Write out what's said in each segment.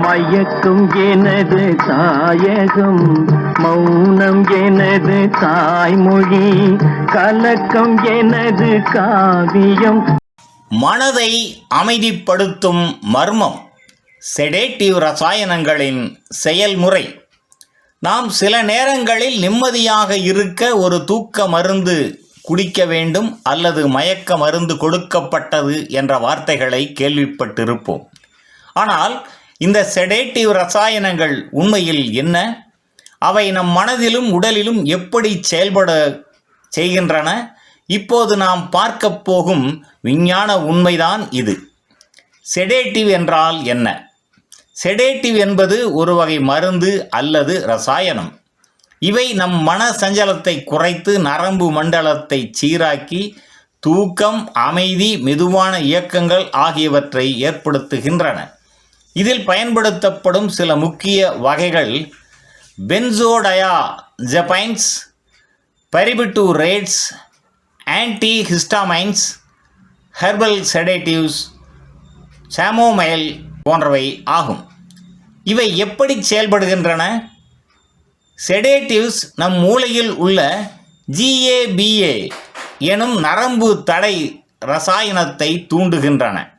மயக்கும் எனது தாயகம் மௌனம் எனது தாய்மொழி கலக்கம் எனது காவியம். மனதை அமைதிப்படுத்தும் மர்மம் செடேட்டிவ் ரசாயனங்களின் செயல்முறை. நாம் சில நேரங்களில் நிம்மதியாக இருக்க ஒரு தூக்க மருந்து குடிக்க வேண்டும் அல்லது மயக்க மருந்து கொடுக்கப்பட்டது என்ற வார்த்தைகளை கேள்விப்பட்டிருப்போம். ஆனால் இந்த செடேட்டிவ் ரசாயனங்கள் உண்மையில் என்ன? அவை நம் மனதிலும் உடலிலும் எப்படி செயல்பட செய்கின்றன? இப்போது நாம் பார்க்க போகும் விஞ்ஞான உண்மைதான் இது. செடேட்டிவ் என்றால் என்ன? செடேட்டிவ் என்பது ஒரு வகை மருந்து அல்லது ரசாயனம். இவை நம் மன சஞ்சலத்தை குறைத்து நரம்பு மண்டலத்தை சீராக்கி தூக்கம் அமைதி மெதுவான இயக்கங்கள் ஆகியவற்றை ஏற்படுத்துகின்றன. இதில் பயன்படுத்தப்படும் சில முக்கிய வகைகள் benzodiazepines பரிபிட்டூரேட்ஸ் ஆன்டிஹிஸ்டாமைன்ஸ் herbal sedatives chamomile போன்றவை ஆகும். இவை எப்படி செயல்படுகின்றன? செடேட்டிவ்ஸ் நம் மூளையில் உள்ள ஜிஏபிஏ எனும் நரம்பு தடை ரசாயனத்தை தூண்டுகின்றன.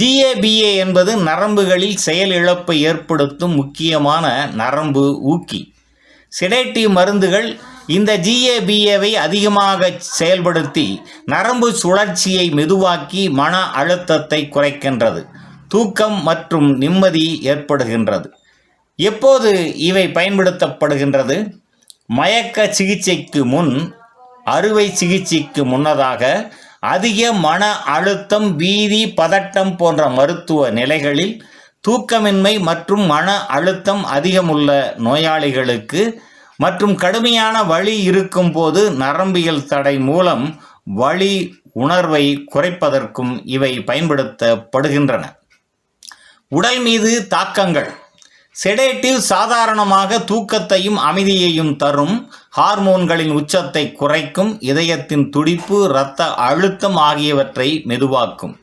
ஜிஏபிஏ என்பது நரம்புகளில் செயலிழப்பை ஏற்படுத்தும் முக்கியமான நரம்பு ஊக்கி. சிடேட்டிவ் மருந்துகள் இந்த ஜிஏபிஏவை அதிகமாக செயல்படுத்தி நரம்பு சுழற்சியை மெதுவாக்கி மன அழுத்தத்தை குறைக்கின்றது தூக்கம் மற்றும் நிம்மதி ஏற்படுகின்றது. எப்போது இவை பயன்படுத்தப்படுகின்றது? மயக்க சிகிச்சைக்கு முன் அறுவை சிகிச்சைக்கு முன்னதாக அதிக மன அழுத்தம் பீதி பதட்டம் போன்ற மருத்துவ நிலைகளில் தூக்கமின்மை மற்றும் மன அழுத்தம் அதிகமுள்ள நோயாளிகளுக்கு மற்றும் கடுமையான வலி இருக்கும்போது நரம்பியல் தடை மூலம் வலி உணர்வை குறைப்பதற்கும் இவை பயன்படுத்தப்படுகின்றன. உடல் மீது தாக்கங்கள். செடேட்டிவ் சாதாரணமாக தூக்கத்தையும் அமைதியையும் தரும் ஹார்மோன்களின் உச்சத்தை குறைக்கும் இதயத்தின் துடிப்பு இரத்த அழுத்தம் ஆகியவற்றை மெதுவாக்கும்.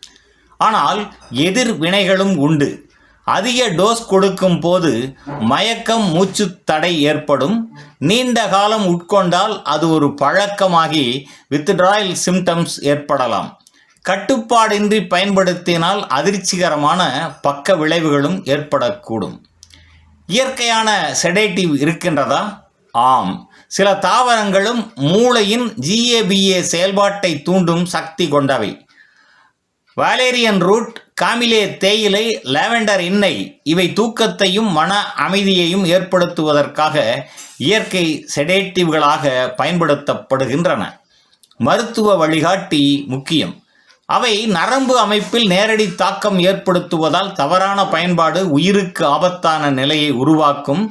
ஆனால் எதிர் வினைகளும் உண்டு. அதிக டோஸ் கொடுக்கும் போது மயக்கம் மூச்சு தடை ஏற்படும். நீண்ட காலம் உட்கொண்டால் அது ஒரு பழக்கமாகி வித்ட்ராயல் சிம்டம்ஸ் ஏற்படலாம். கட்டுப்பாடின்றி பயன்படுத்தினால் அதிர்ச்சிகரமான பக்க விளைவுகளும் ஏற்படக்கூடும். இயற்கையான செடேட்டிவ் இருக்கின்றதா? ஆம். சில தாவரங்களும் மூளையின் ஜிஏபிஏ செயல்பாட்டை தூண்டும் சக்தி கொண்டவை. வாலேரியன் ரூட் காமிலே தேயிலை லாவெண்டர் எண்ணெய் இவை தூக்கத்தையும் மன அமைதியையும் ஏற்படுத்துவதற்காக இயற்கை செடேட்டிவ்களாக பயன்படுத்தப்படுகின்றன. மருத்துவ வழிகாட்டி முக்கியம். அவை நரம்பு அமைப்பில் நேரடி தாக்கம் ஏற்படுத்துவதால் தவறான பயன்பாடு உயிருக்கு ஆபத்தான நிலையை உருவாக்கும்.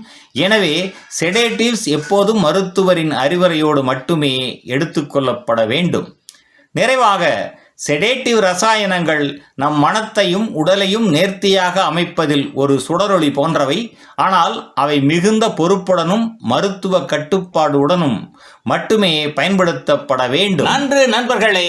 எனவே செடேட்டிவ்ஸ் எப்போதும் மருத்துவரின் அறிவுரையோடு மட்டுமே எடுத்துக்கொள்ளப்பட வேண்டும். நிறைவாக செடேட்டிவ் ரசாயனங்கள் நம் மனத்தையும் உடலையும் நேர்த்தியாக அமைப்பதில் ஒரு சுடரொளி போன்றவை. ஆனால் அவை மிகுந்த பொறுப்புடனும் மருத்துவ கட்டுப்பாடுடனும் மட்டுமே பயன்படுத்தப்பட வேண்டும். நன்று நண்பர்களே.